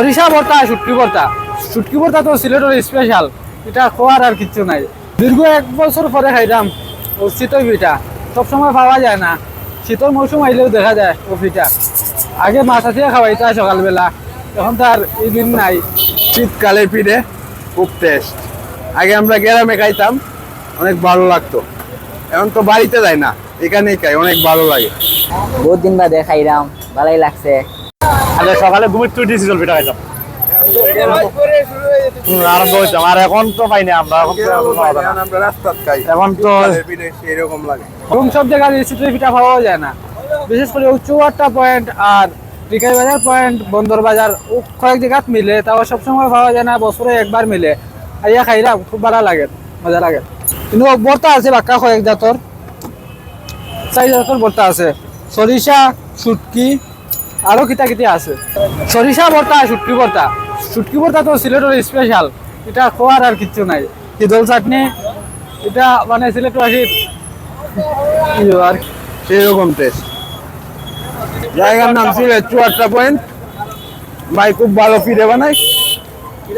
সরিষা ভর্তা শুটকি ভর্তা শুটকি ভর্তা তো সিলেটের স্পেশাল এটা খোয়ার আর কিচ্ছু নাই। দীর্ঘ এক বছর পরে খাইলাম ও শীতল পিঠা। সবসময় পাওয়া যায় না। শীতল মৌসুম আইলেও দেখা যায় ও পিঠা। আগে মাথা দিয়ে খাওয়াইতা সকালবেলা। এখন তো আর এই দিন নাই। শীতকালে পিঠে খুব টেস্ট আগে আমরা গ্রামে খাইতাম, অনেক ভালো লাগতো। এখন তো বাড়িতে যায় না। এখানেই খাই, অনেক ভালো লাগে। বহুত দিন বাদে খাইলাম, ভালোই লাগছে। আগে সকালে আরম্ভ আর এখন তো পাই না আমরা, এখন তো খাই পিঠে লাগে সব জায়গায় পাওয়া যায় না। বিশেষ করে পয়েন্ট আর টিকাই বাজার পয়েন্ট বন্দর বাজার, ও কয়েক জায়গাত মিলে, তাও সবসময় পাওয়া যায় না, বছরে একবার মিলে। আইয়া খাইলাম, খুব ভালো লাগে, মজা লাগে। কিন্তু বর্তা আছে বাক্কা কয়েক জাতর। চাই জাতর বর্তা আছে। সরিষা, শুটকি আরও কিতা কিতা আছে। সরিষা ভর্তা শুটকি ভর্তা শুটকি ভর্তা তো সিলেটের স্পেশাল এটা খোয়ার আর কিচ্ছু নাই। শীতল চাটনি, এটা মানে সিলেটবাসীর আর সেরকম টেস্ট জায়গার নাম ছিল চুয়াট্টা পয়েন্ট ভাই খুব ভালো পিঠে বানাই।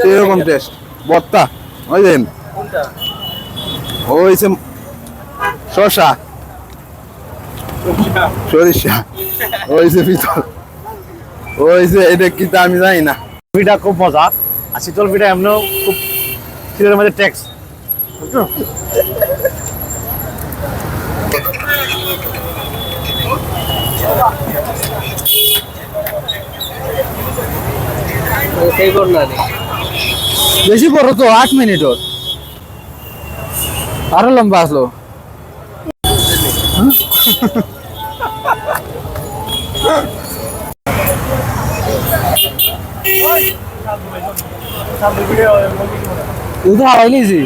সেরকম টেস্ট বত্তা বুঝলেন যে শশা সরিষা যে পিতল। ওই যে এটা কি আমি জানি না। পিঠা খুব মজা আর শীতল পিঠা এমনিও খুব শীতের মধ্যে ট্যাক্স বেশি বড় তো আট মিনিটর আরও লম্বা আসলো। তুই তো হারাই নিয়েছি